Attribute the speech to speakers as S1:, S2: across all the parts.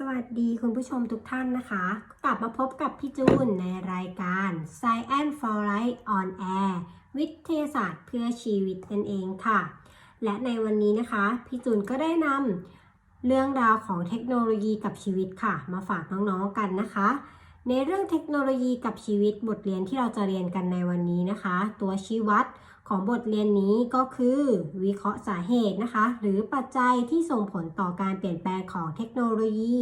S1: สวัสดีคุณผู้ชมทุกท่านนะคะ กลับมาพบกับพี่จูนในรายการ Science for Life on Air วิทยาศาสตร์เพื่อชีวิตนั่นเองค่ะ และในวันนี้นะคะ พี่จูนก็ได้นำเรื่องราวของเทคโนโลยีกับชีวิตค่ะ มาฝากน้องๆกันนะคะ ในเรื่องเทคโนโลยีกับชีวิตบทเรียนที่เราจะเรียนกันในวันนี้นะคะ ตัวชี้วัด ของบทเรียนนี้ก็คือวิเคราะห์สาเหตุนะคะ หรือปัจจัยที่ส่งผลต่อการเปลี่ยนแปลงของเทคโนโลยี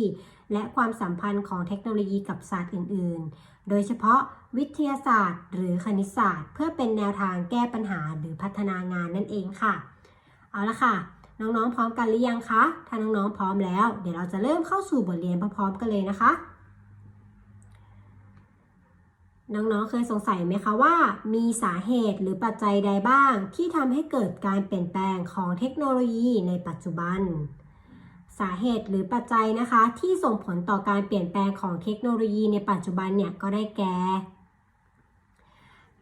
S1: และความสัมพันธ์ของเทคโนโลยีกับศาสตร์อื่น ๆ โดยเฉพาะวิทยาศาสตร์ หรือคณิตศาสตร์ เพื่อเป็นแนวทางแก้ปัญหาหรือพัฒนางานนั่นเองค่ะ เอาละค่ะ น้องๆพร้อมกันหรือยังคะ ถ้าน้องๆพร้อมแล้ว เดี๋ยวเราจะเริ่มเข้าสู่บทเรียนพร้อมๆกันเลยนะคะ น้องๆ เคยสงสัยไหมคะว่า มีสาเหตุหรือปัจจัยใดบ้าง ที่ทำให้เกิดการเปลี่ยนแปลงของเทคโนโลยีในปัจจุบัน สาเหตุหรือปัจจัยนะคะ ที่ส่งผลต่อการเปลี่ยนแปลงของเทคโนโลยีในปัจจุบันเนี่ยก็ได้แก่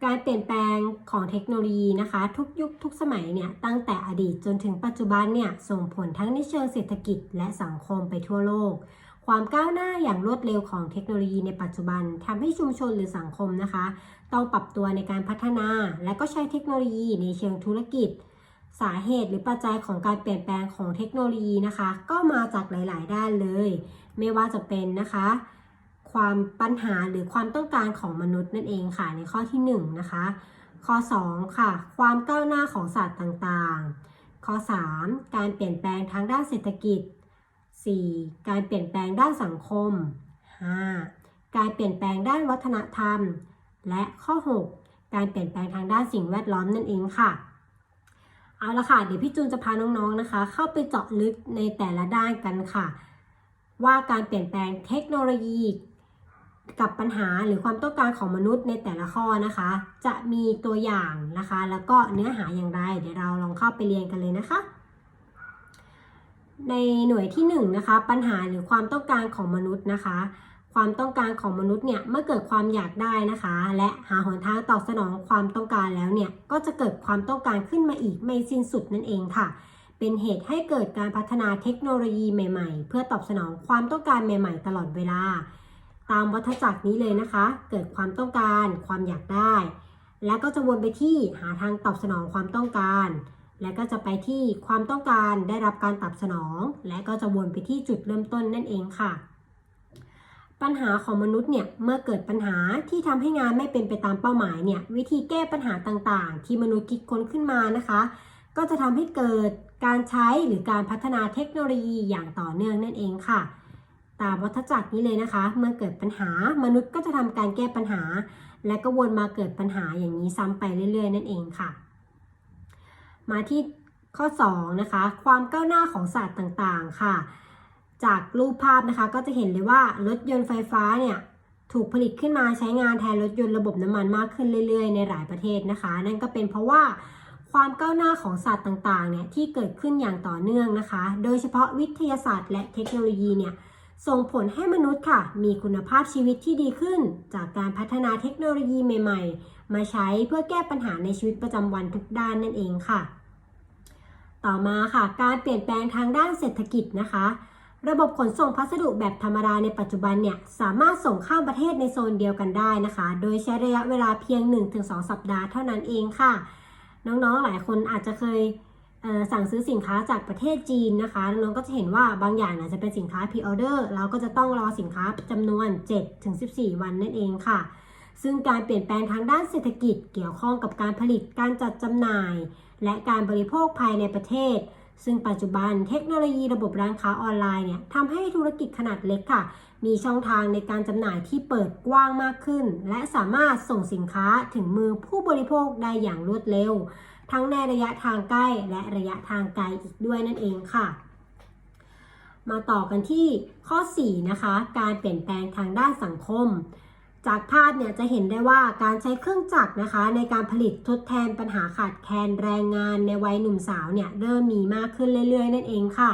S1: การเปลี่ยนแปลงของเทคโนโลยีนะคะ ทุกยุคทุกสมัยเนี่ยตั้งแต่อดีตจนถึงปัจจุบันเนี่ยส่งผลทั้งในเชิงเศรษฐกิจและสังคมไปทั่วโลก ความก้าวหน้าอย่างรวดเร็วของเทคโนโลยีในปัจจุบันทำให้ชุมชนหรือสังคมนะคะ ต้องปรับตัวในการพัฒนา และก็ใช้เทคโนโลยีในเชิงธุรกิจ สาเหตุหรือปัจจัยของการเปลี่ยนแปลงของเทคโนโลยีนะคะ ก็มาจากหลาย ๆ ด้านเลย ไม่ว่าจะเป็นนะคะ ความปัญหาหรือความต้องการของมนุษย์นั่นเองค่ะในข้อที่1นะคะข้อ 2 ค่ะ ความก้าวหน้าของศาสตร์ต่างๆ ข้อ 3 การเปลี่ยนแปลงทางด้านเศรษฐกิจ 4. การเปลี่ยนแปลงด้านสังคม 5. การเปลี่ยนแปลงด้านวัฒนธรรม และข้อ 6 การเปลี่ยนแปลงทางด้านสิ่งแวดล้อมนั่นเองค่ะ เอาละค่ะ เดี๋ยวพี่จูนจะพาน้องๆนะคะ เข้าไปเจาะลึกในแต่ละด้านกันค่ะ ว่าการเปลี่ยนแปลงเทคโนโลยี กับปัญหาหรือความต้องการของมนุษย์ในแต่ละข้อนะคะ จะมีตัวอย่างนะคะ แล้วก็เนื้อหาอย่างไร เดี๋ยวเราลองเข้าไปเรียนกันเลยนะคะ ในหน่วยที่1นงนะคะ ปัญหาหรือความต้องการของมนุษย์นะคะ ความต้องการของมนุษย์เนี่ยเมื่อเกิดความอยากได้นะคะ และหาหนทางตอบสนองความต้องการแล้วเนี่ยก็จะเกิดความต้องการขึ้นมาอีกไม่สิ้นสุดนั่นเองค่ะ เป็นเหตุให้เกิดการพัฒนาเทคโนโลยีใหม่ๆ เพื่อตอบสนองความต้องการใหม่ ๆ ตลอดเวลา ตามวัฏจักรนี้เลยนะคะ เกิดความต้องการ ความอยากได้ และก็จะวนไปที่หาทางตอบสนองความต้องการ และก็จะไปที่ความต้องการได้รับการตอบสนอง และก็จะวนไปที่จุดเริ่มต้นนั่นเองค่ะ ปัญหาของมนุษย์เนี่ยเมื่อเกิดปัญหาที่ทำให้งานไม่เป็นไปตามเป้าหมายเนี่ยวิธีแก้ปัญหาต่างๆ ที่มนุษย์คิดค้นขึ้นมานะคะ ก็จะทำให้เกิดการใช้หรือการพัฒนาเทคโนโลยีอย่างต่อเนื่องนั่นเองค่ะ ตามวัฏจักรนี้เลยนะคะ เมื่อเกิดปัญหามนุษย์ก็จะทำการแก้ปัญหา และก็วนมาเกิดปัญหาอย่างนี้ซ้ำไปเรื่อย ๆ นั่นเองค่ะ มาที่ข้อ 2 นะคะ ความก้าวหน้าของศาสตร์ต่างๆ ค่ะ จากรูปภาพนะคะก็จะเห็นเลยว่ารถยนต์ไฟฟ้าเนี่ยถูกผลิตขึ้นมาใช้งานแทนรถยนต์ระบบน้ำมันมากขึ้นเรื่อยๆ ในหลายประเทศนะคะ นั่นก็เป็นเพราะว่าความก้าวหน้าของศาสตร์ต่างๆเนี่ยที่เกิดขึ้นอย่างต่อเนื่องนะคะ โดยเฉพาะวิทยาศาสตร์และเทคโนโลยีเนี่ย ส่งผลให้มนุษย์ค่ะ มีคุณภาพชีวิตที่ดีขึ้น จากการพัฒนาเทคโนโลยีใหม่ๆ มาใช้เพื่อแก้ปัญหาในชีวิตประจำวันทุกด้านนั่นเองค่ะ ต่อมาค่ะ การเปลี่ยนแปลงทางด้านเศรษฐกิจนะคะ ระบบขนส่งพัสดุแบบธรรมดาในปัจจุบันเนี่ย สามารถส่งข้ามประเทศในโซนเดียวกันได้นะคะ โดยใช้ระยะเวลาเพียง 1-2 สัปดาห์เท่านั้นเองค่ะ น้องๆหลายคนอาจจะเคย สั่งซื้อสินค้าจากประเทศจีนนะคะน้องๆก็จะเห็นว่าบางอย่างอาจจะเป็นสินค้า pre order เราก็จะต้องรอสินค้าจำนวน 7-14 วันนั่นเองค่ะ ซึ่งการเปลี่ยนแปลงทางด้านเศรษฐกิจเกี่ยวข้องกับการผลิตการจัดจำหน่าย และการบริโภคภายในประเทศ ซึ่งปัจจุบันเทคโนโลยีระบบร้านค้าออนไลน์เนี่ยทำให้ธุรกิจขนาดเล็กค่ะ มีช่องทางในการจำหน่ายที่เปิดกว้างมากขึ้น และสามารถส่งสินค้าถึงมือผู้บริโภคได้อย่างรวดเร็ว ทั้งในระยะทางใกล้และระยะทางไกลอีกด้วยนั่นเองค่ะมาต่อกันที่ข้อ 4 นะคะ การเปลี่ยนแปลงทางด้านสังคม จากภาพเนี่ยจะเห็นได้ว่าการใช้เครื่องจักรนะคะ ในการผลิตทดแทนปัญหาขาดแคลนแรงงานในวัยหนุ่มสาวเนี่ยเริ่มมีมากขึ้นเรื่อย ๆ นั่นเองค่ะ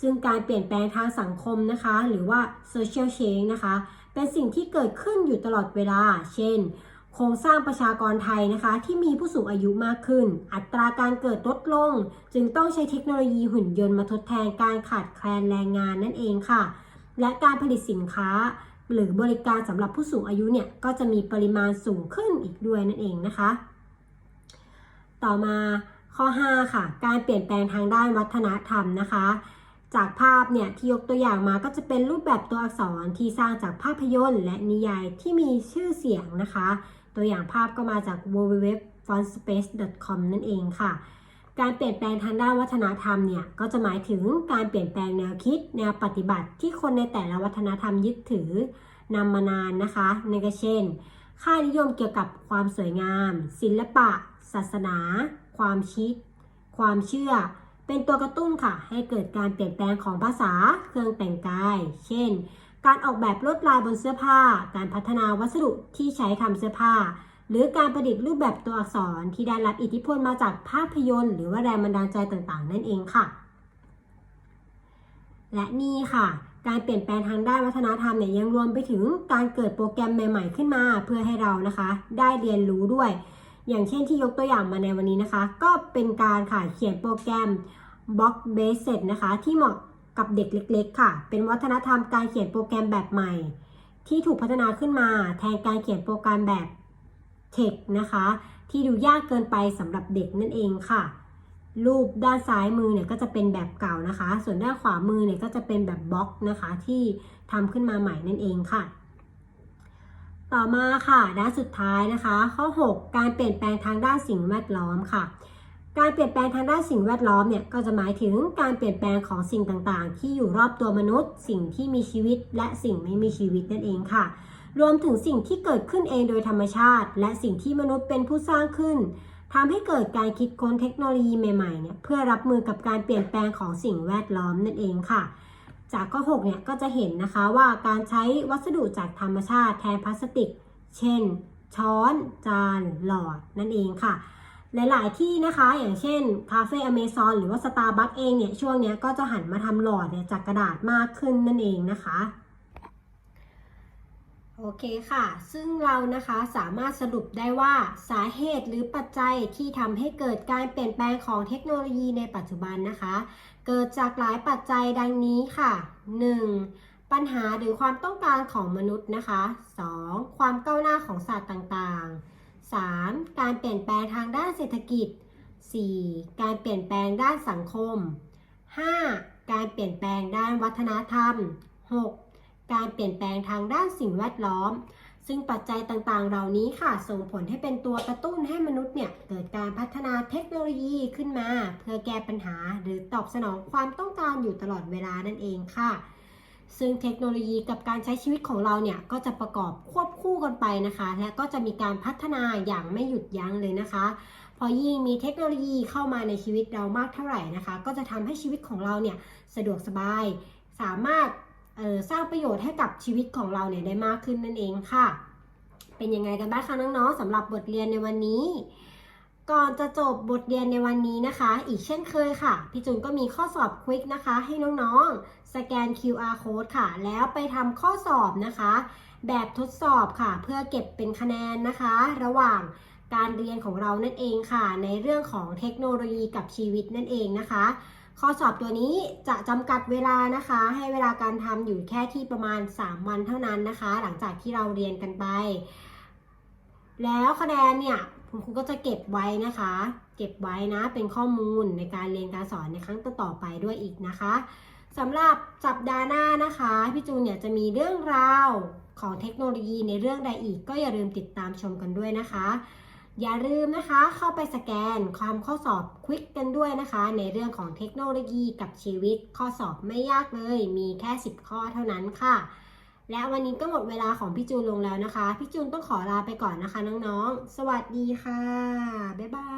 S1: ซึ่งการเปลี่ยนแปลงทางสังคมนะคะ หรือว่า social change นะคะ เป็นสิ่งที่เกิดขึ้นอยู่ตลอดเวลา เช่น ครงสร้างประชากรไทยนะคะที่มีผู้สูงอายุมากขึ้น อัตราการเกิดลดลง จึงต้องใช้เทคโนโลยีหุ่นยนต์มาทดแทนการขาดแคลนแรงงานนั่นเองค่ะ และการผลิตสินค้า หรือบริการสำหรับผู้สูงอายุเนี่ยก็จะมีปริมาณสูงขึ้นอีกด้วยนั่นเองนะคะ ต่อมาข้อ 5 ค่ะ การเปลี่ยนแปลงทางด้านวัฒนธรรมนะคะจากภาพเนี่ยที่ยกตัวอย่างมาก็จะเป็นรูปแบบตัวอักษรที่สร้างจากภาพยนตร์ และนิยายที่มีชื่อเสียงนะคะตัวอย่างภาพก็มาจาก www.fontspace.com นั่นเองค่ะ การเปลี่ยนแปลงทางด้านวัฒนธรรมเนี่ย ก็จะหมายถึงการเปลี่ยนแปลงแนวคิด แนวปฏิบัติที่คนในแต่ละวัฒนธรรมยึดถือนำมานานนะคะนั่นก็เช่น ค่านิยมเกี่ยวกับความสวยงาม ศิลปะ ศาสนา ความคิด ความเชื่อ เป็นตัวกระตุ้นค่ะ ให้เกิดการเปลี่ยนแปลงของภาษา เครื่องแต่งกาย เช่น การออกแบบลวดลายบนเสื้อผ้า การพัฒนาวัสดุที่ใช้ทำเสื้อผ้า หรือการประดิษฐ์รูปแบบตัวอักษรที่ได้รับอิทธิพลมาจากภาพยนตร์ หรือว่าแรงบันดาลใจต่างๆ นั่นเองค่ะ และนี่ค่ะ การเปลี่ยนแปลงทางด้านวัฒนธรรมเนี่ยยังรวมไปถึงการเกิดโปรแกรมใหม่ ๆ ขึ้นมา เพื่อให้เรานะคะ ได้เรียนรู้ด้วย อย่างเช่นที่ยกตัวอย่างมาในวันนี้นะคะ ก็เป็นการค่ะเขียนโปรแกรม Block Based นะคะที่เหมาะ กับเด็กเล็ก ๆ ค่ะ เป็นวัฒนธรรมการเขียนโปรแกรมแบบใหม่ ที่ถูกพัฒนาขึ้นมาแทนการเขียนโปรแกรมแบบ Text นะคะ ที่ดูยากเกินไปสำหรับเด็กนั่นเองค่ะ รูปด้านซ้ายมือเนี่ยก็จะเป็นแบบเก่านะคะ ส่วนด้านขวามือเนี่ยก็จะเป็นแบบบล็อกนะคะที่ทำขึ้นมาใหม่นั่นเองค่ะ ต่อมาค่ะด้านสุดท้ายนะคะ ข้อ 6 การเปลี่ยนแปลงทางด้านสิ่งแวดล้อมค่ะ การเปลี่ยนแปลงทางด้านสิ่งแวดล้อมเนี่ยก็จะหมายถึงการเปลี่ยนแปลงของสิ่งต่างๆ ที่อยู่รอบตัวมนุษย์ สิ่งที่มีชีวิต และสิ่งไม่มีชีวิตนั่นเองค่ะ รวมถึงสิ่งที่เกิดขึ้นเองโดยธรรมชาติ และสิ่งที่มนุษย์เป็นผู้สร้างขึ้นทำให้เกิดการคิดค้นเทคโนโลยีใหม่ๆเนี่ยเพื่อรับมือกับการเปลี่ยนแปลงของสิ่งแวดล้อมนั่นเองค่ะ จากข้อ6เนี่ยก็จะเห็นนะคะว่าการใช้วัสดุจากธรรมชาติแทนพลาสติก เช่น ช้อน จาน หลอดนั่นเองค่ะ หลาย ๆ ที่นะคะ อย่างเช่นคาเฟ่อเมซอนหรือว่าสตาร์บัคเองเนี่ย ช่วงนี้ก็จะหันมาทำหลอดเนี่ยจากกระดาษมากขึ้นนั่นเองนะคะ โอเคค่ะ ซึ่งเรานะคะสามารถสรุปได้ว่าสาเหตุหรือปัจจัยที่ทำให้เกิดการเปลี่ยนแปลงของเทคโนโลยีในปัจจุบันนะคะ เกิดจากหลายปัจจัยดังนี้ค่ะ 1. ปัญหาหรือความต้องการของมนุษย์นะคะ 2. ความก้าวหน้าของศาสตร์ต่าง ๆ 3. การเปลี่ยนแปลงทางด้านเศรษฐกิจ 4. การเปลี่ยนแปลงด้านสังคม 5. การเปลี่ยนแปลงด้านวัฒนธรรม 6. การเปลี่ยนแปลงทางด้านสิ่งแวดล้อม ซึ่งปัจจัยต่างๆ เหล่านี้ค่ะ ส่งผลให้เป็นตัวกระตุ้นให้มนุษย์เนี่ยเกิดการพัฒนาเทคโนโลยีขึ้นมา เพื่อแก้ปัญหาหรือตอบสนองความต้องการอยู่ตลอดเวลานั่นเองค่ะซึ่งเทคโนโลยีกับการใช้ชีวิตของเราเนี่ยก็จะประกอบควบ คู่กันไปนะคะ และก็จะมีการพัฒนาอย่างไม่หยุดยั้งเลยนะคะ พอยิ่งมีเทคโนโลยีเข้ามาในชีวิตเรามากเท่าไหร่นะคะ ก็จะทำให้ชีวิตของเราเนี่ยสะดวกสบาย สามารถออสร้างประโยชน์ให้กับชีวิตของเราเนี่ยได้มากขึ้นนั่นเองค่ะ เป็นยังไงกันบ้างคะน้องๆสำหรับบทเรียนในวันนี้ ก่อนจะจบบทเรียนในวันนี้นะคะ อีกเช่นเคยค่ะ พี่จุนก็มีข้อสอบควิกนะคะ ให้น้องๆ สแกน QR code ค่ะ แล้วไปทำข้อสอบนะคะ แบบทดสอบค่ะ เพื่อเก็บเป็นคะแนนนะคะ ระหว่างการเรียนของเรานั่นเองค่ะ ในเรื่องของเทคโนโลยีกับชีวิตนั่นเองนะคะ ข้อสอบตัวนี้จะจำกัดเวลานะคะ ให้เวลาการทำอยู่แค่ที่ประมาณ 3 วันเท่านั้นนะคะ หลังจากที่เราเรียนกันไป แล้วคะแนนเนี่ยคุณครูก็จะเก็บไว้นะคะ เก็บไว้นะเป็นข้อมูลในการเรียนการสอนในครั้งต่อๆไปด้วยอีกนะคะ สำหรับสัปดาห์หน้านะคะ พี่จูนเนี่ยจะมีเรื่องราวของเทคโนโลยีในเรื่องใดอีก ก็อย่าลืมติดตามชมกันด้วยนะคะ อย่าลืมนะคะเข้าไปสแกนความข้อสอบควิกกันด้วยนะคะ ในเรื่องของเทคโนโลยีกับชีวิตข้อสอบไม่ยากเลย มีแค่ 10 ข้อเท่านั้นค่ะ และวันนี้ก็หมดเวลาของพี่จูนลงแล้วนะคะ พี่จูนต้องขอลาไปก่อนนะคะน้องๆ สวัสดีค่ะ บ๊ายบาย